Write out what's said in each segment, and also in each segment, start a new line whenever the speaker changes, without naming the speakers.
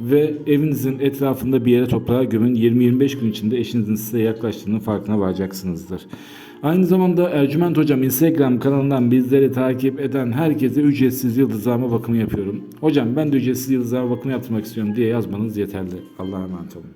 ve evinizin etrafında bir yere toprağa gömün. 20-25 gün içinde eşinizin size yaklaştığının farkına varacaksınızdır. Aynı zamanda Ercüment Hocam Instagram kanalından bizleri takip eden herkese ücretsiz yıldızlama bakımı yapıyorum. Hocam ben de ücretsiz yıldızlama bakımı yaptırmak istiyorum diye yazmanız yeterli. Allah'a emanet olun.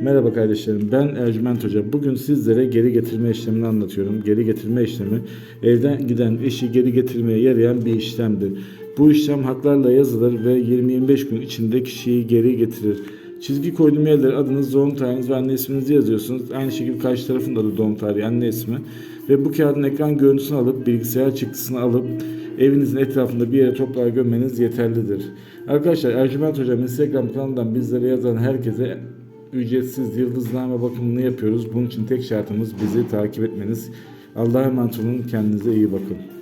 Merhaba kardeşlerim ben Ercüment Hoca. Bugün sizlere geri getirme işlemini anlatıyorum. Geri getirme işlemi evden giden eşi geri getirmeye yarayan bir işlemdir. Bu işlem haklarla yazılır ve 20-25 gün içinde kişiyi geri getirir. Çizgi koyduğum yerlere adınız, doğum tarihiniz ve anne isminizi yazıyorsunuz. Aynı şekilde karşı tarafın da doğum tarihi, anne ismi. Ve bu kağıdın ekran görüntüsünü alıp bilgisayar çıktısını alıp evinizin etrafında bir yere toprağa gömmeniz yeterlidir. Arkadaşlar Ercüment Hocam Instagram kanalından bizlere yazan herkese ücretsiz yıldızname bakımını yapıyoruz. Bunun için tek şartımız bizi takip etmeniz. Allah'a emanet olun. Kendinize iyi bakın.